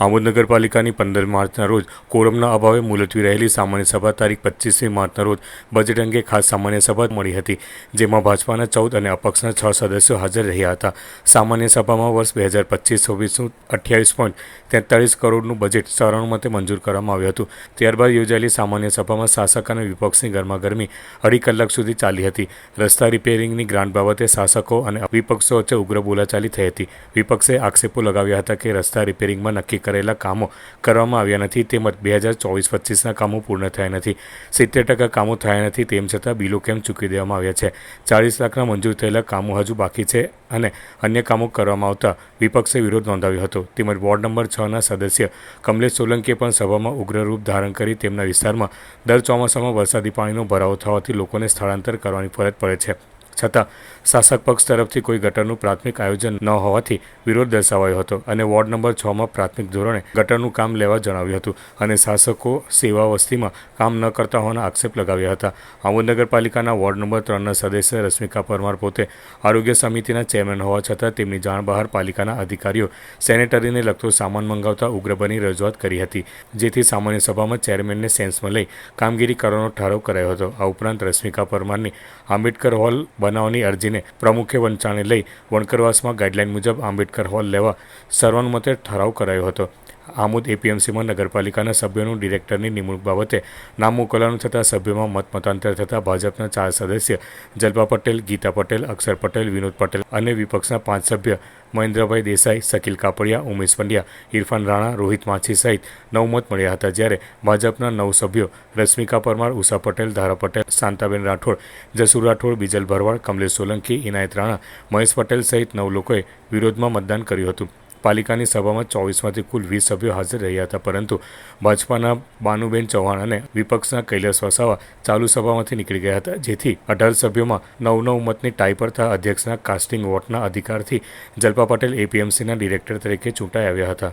આમોદ નગરપાલિકાની પંદર માર્ચના રોજ કોરમના અભાવે મુલતવી રહેલી સામાન્ય સભા તારીખ પચીસમી માર્ચના રોજ બજેટ અંગે ખાસ સામાન્ય સભા મળી હતી, જેમાં ભાજપાના ચૌદ અને અપક્ષના છ સદસ્યો હાજર રહ્યા હતા. સામાન્ય સભામાં વર્ષ બે હજાર પચીસ છવ્વીસનું અઠ્યાવીસ પોઈન્ટ તેતાળીસ કરોડનું બજેટ સર્વાનુમતે મંજૂર કરવામાં આવ્યું હતું. ત્યારબાદ યોજાયેલી સામાન્ય સભામાં શાસક અને વિપક્ષની ગરમાગરમી અઢી કલાક સુધી ચાલી હતી. રસ્તા રિપેરિંગની ગ્રાન્ટ બાબતે શાસકો અને વિપક્ષો વચ્ચે ઉગ્ર બોલાચાલી થઈ હતી. વિપક્ષે આક્ષેપો લગાવ્યા હતા કે રસ્તા રિપેરિંગમાં નક્કી કરેલા કામો કરવામાં આવ્યા નથી. તેમજ બે હજાર ચોવીસ પચીસના કામો પૂર્ણ થયા નથી. સિત્તેર ટકા કામો થયા નથી. તેમ છતાં બિલો કેમ ચૂકી દેવામાં આવ્યા છે? ચાળીસ લાખના મંજૂર થયેલા કામો હજુ બાકી છે અને અન્ય કામો કરવામાં આવતા વિપક્ષે વિરોધ નોંધાવ્યો હતો. તેમજ વોર્ડ નંબર છના સદસ્ય કમલેશ સોલંકીએ પણ સભામાં ઉગ્ર રૂપ ધારણ કરી તેમના વિસ્તારમાં દર ચોમાસામાં વરસાદી પાણીનો ભરાવો થવાથી લોકોને સ્થળાંતર કરવાની ફરજ પડે છે. છતાં શાસક પક્ષ તરફથી કોઈ ગટરનું પ્રાથમિક આયોજન ન હોવાથી વિરોધ દર્શાવાયો હતો અને વોર્ડ નંબર છમાં પ્રાથમિક ધોરણે ગટરનું કામ લેવા જણાવ્યું હતું અને શાસકો સેવા વસ્તીમાં કામ ન કરતા હોવાના આક્ષેપ લગાવ્યા હતા. આમોદ નગરપાલિકાના વોર્ડ નંબર ત્રણના સદસ્ય રશ્મિકા પરમાર પોતે આરોગ્ય સમિતિના ચેરમેન હોવા છતાં તેમની જાણ બહાર પાલિકાના અધિકારીઓ, સેનેટરીને લગતો સામાન મંગાવતા ઉગ્ર બની રજૂઆત કરી હતી, જેથી સામાન્ય સભામાં ચેરમેનને સેન્સમાં લઈ કામગીરી કરવાનો ઠરાવ કરાયો હતો. આ ઉપરાંત રશ્મિકા પરમારની આંબેડકર હોલ બનાવવાની અરજીને પ્રમુખે વંચાણે લઈ વણકરવાસમાં ગાઈડલાઈન મુજબ આંબેડકર હોલ લેવા સર્વાનુમતે ઠરાવ કરાયો હતો. આમોદ એપીએમસીમાં નગરપાલિકાના સભ્યોનું ડિરેક્ટરની નિમણૂક બાબતે નામ મોકલવાનું થતાં સભ્યોમાં મત મતાંતર થતાં ભાજપના ચાર સદસ્ય જલ્પા પટેલ, ગીતા પટેલ, અક્ષર પટેલ, વિનોદ પટેલ અને વિપક્ષના પાંચ સભ્ય મહેન્દ્રભાઈ દેસાઈ શકીલ કાપડિયા, ઉમેશ પંડ્યા, ઇરફાન રાણા, રોહિત માછી સહિત નવ મત મળ્યા હતા જ્યારે ભાજપના નવ સભ્યો રશ્મિકા પરમાર, ઉષા પટેલ, ધારા પટેલ, શાંતાબેન રાઠોડ, જસુર રાઠોડ, બીજલ ભરવાડ, કમલેશ સોલંકી, ઇનાયત રાણા, મહેશ પટેલ સહિત નવ લોકોએ વિરોધમાં મતદાન કર્યું હતું. પાલિકાની સભામાં ચોવીસમાંથી કુલ વીસ સભ્યો હાજર રહ્યા હતા, પરંતુ ભાજપાના બાનુબેન ચૌહાણ અને વિપક્ષના કૈલાસ વસાવા ચાલુ સભામાંથી નીકળી ગયા હતા, જેથી અઢાર સભ્યોમાં નવ નવ મતની ટાઈ પર અધ્યક્ષના કાસ્ટિંગ વોટના અધિકારથી જલ્પા પટેલ એપીએમસીના ડિરેક્ટર તરીકે ચૂંટાઈ આવ્યા હતા.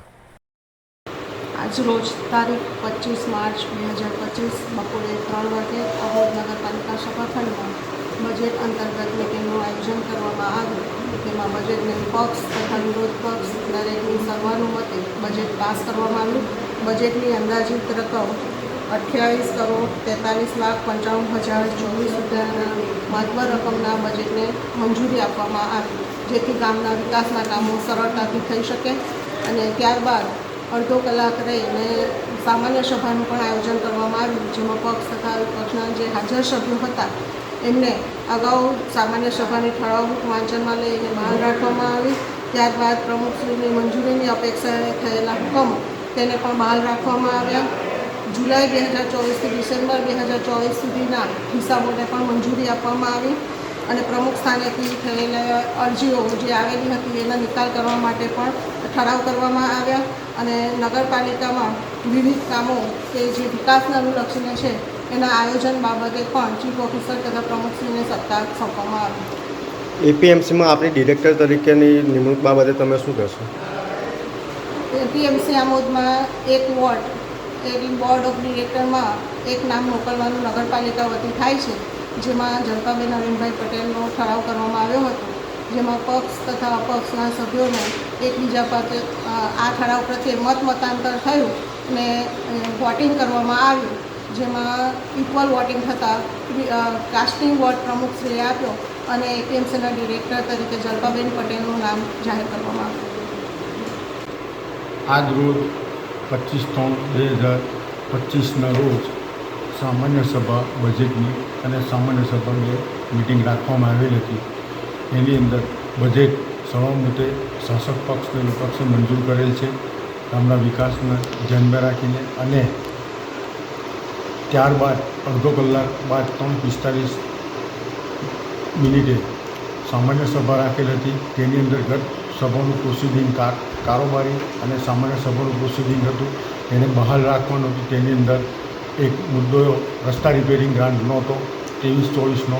આજરોજ તારીખ પચીસ માર્ચ બે હજાર પચીસ બપોરે ત્રણ વાગે અબોદ નગરપાલિકા સભાખંડમાં બજેટ અંતર્ગત મિટિંગનું આયોજન કરવામાં આવ્યું. તેમાં બજેટને પક્ષ તથા વિરોધ પક્ષ દરેકની સર્વાનુમતે બજેટ પાસ કરવામાં આવ્યું. બજેટની અંદાજિત રકમ અઠ્યાવીસ કરોડ તેતાલીસ લાખ પંચાવન હજાર ચોવીસ રૂપિયાના મહત્વ રકમના બજેટને મંજૂરી આપવામાં આવી, જેથી ગામના વિકાસના કામો સરળતાથી થઈ શકે અને ત્યારબાદ અડધો કલાક રહીને સામાન્ય સભાનું પણ આયોજન કરવામાં આવ્યું, જેમાં પક્ષ તથા વિપક્ષના જે હાજર સભ્યો હતા એમને અગાઉ સામાન્ય સભાની ઠરાવમુખ વાંચનમાં લઈને બહાર રાખવામાં આવી. ત્યારબાદ પ્રમુખશ્રીની મંજૂરીની અપેક્ષાએ થયેલા હુકમ તેને પણ બહાર રાખવામાં આવ્યા. જુલાઈ બે હજાર ચોવીસથી ડિસેમ્બર બે હજાર ચોવીસ સુધીના હિસાબોને પણ મંજૂરી આપવામાં આવી અને પ્રમુખ સ્થાનેથી થયેલા અરજીઓ જે આવેલી હતી એના નિકાલ કરવા માટે પણ ઠરાવ કરવામાં આવ્યા. અને નગરપાલિકામાં વિવિધ કામો કે જે વિકાસને અનુલક્ષીને છે એના આયોજન બાબતે પણ ચીફ ઓફિસર તથા પ્રમુખશ્રીને સત્તા સોંપવામાં આવી એપીએમસીમાં આપણી ડિરેક્ટર તરીકેની નિમણૂક બાબતે તમે શું કહેશો? એપીએમસી આમોદમાં એક વોર્ડ એક બોર્ડ ઓફ ડિરેક્ટરમાં એક નામ મોકલવાનું નગરપાલિકા વતી થાય છે જેમાં જનતાબેન નવીનભાઈ પટેલનો ઠરાવ કરવામાં આવ્યો હતો જેમાં પક્ષ તથા અપક્ષના સભ્યોને એકબીજા પર આ ઠરાવ પ્રત્યે મત મતાંતર થયું ને વોટિંગ કરવામાં આવ્યું. જેમાં ઇક્વલ વોટિંગ થતાં કાસ્ટિંગ વોર્ડ પ્રમુખ શ્રી આપ્યો અને એપીએમસીના ડિરેક્ટર તરીકે જલ્પાબેન પટેલનું નામ જાહેર કરવામાં આવ્યું. આજ રોજ પચીસ ત્રણ બે હજાર પચીસના રોજ સામાન્ય સભા બજેટની અને સામાન્ય સભાની મિટિંગ રાખવામાં આવેલી હતી. એની અંદર બજેટ સર્વમતે શાસક પક્ષ અને વિપક્ષે મંજૂર કરેલ છે. ગામના વિકાસને ધ્યાનમાં રાખીને અને ત્યારબાદ અડધો કલાક બાદ ત્રણ પિસ્તાલીસ મિનિટે સામાન્ય સભા રાખેલ હતી. તેની અંદર ગત સભાનું પ્રોસિડિંગ કાર કારોબારી અને સામાન્ય સભાનું પ્રોસિડિંગ હતું. એને બહાલ રાખવાનું હતું. તેની અંદર એક મુદ્દો રસ્તા રિપેરિંગ ગ્રાન્ટ નહોતો. ત્રેવીસ ચોવીસનો.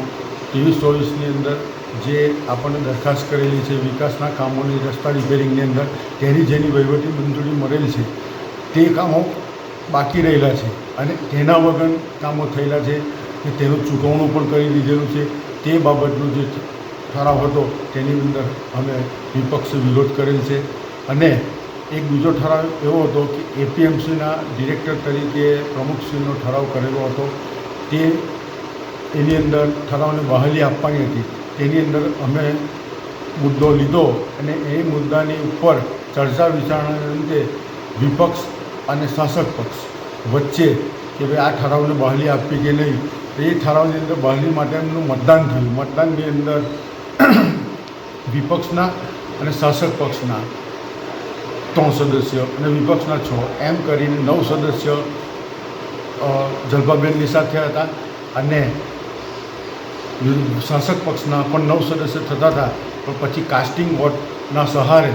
ત્રેવીસ ચોવીસની અંદર જે આપણને દરખાસ્ત કરેલી છે, વિકાસના કામોની રસ્તા રિપેરિંગની અંદર, તેની જેની વહીવટી મંજૂરી મળેલી છે, તે કામો બાકી રહેલા છે. અને તેના વગર કામો થયેલા છે કે તેનું ચૂકવણું પણ કરી દીધેલું છે. તે બાબતનો જે ઠરાવ હતો તેની અંદર અમે વિપક્ષ વિરોધ કરેલ છે. અને એક બીજો ઠરાવ એવો હતો કે એપીએમસીના ડિરેક્ટર તરીકે પ્રમુખશ્રીનો ઠરાવ કરેલો હતો. તે એની અંદર ઠરાવને બહાલી આપવાની હતી. તેની અંદર અમે મુદ્દો લીધો અને એ મુદ્દાની ઉપર ચર્ચા વિચારણા લીધે વિપક્ષ અને શાસક પક્ષ વચ્ચે કે ભાઈ આ ઠરાવને બહાલી આપવી કે નહીં એ ઠરાવની અંદર બહાલી માટેનું મતદાન થયું. મતદાનની અંદર વિપક્ષના અને શાસક પક્ષના ત્રણ સદસ્ય અને વિપક્ષના છ. એમ કરીને નવ સદસ્ય જલભાબેનની સાથે હતા અને શાસક પક્ષના પણ નવ સદસ્ય થતા હતા. પણ પછી કાસ્ટિંગ વોટના સહારે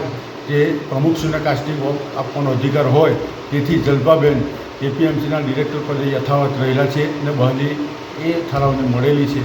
જે પ્રમુખશ્રીને કાસ્ટિંગ વોટ આપવાનો અધિકાર હોય, તેથી જલભાબેન એપીએમસીના ડિરેક્ટર પદે યથાવત રહેલા છે અને બહાલી એ ઠરાવને મળેલી છે.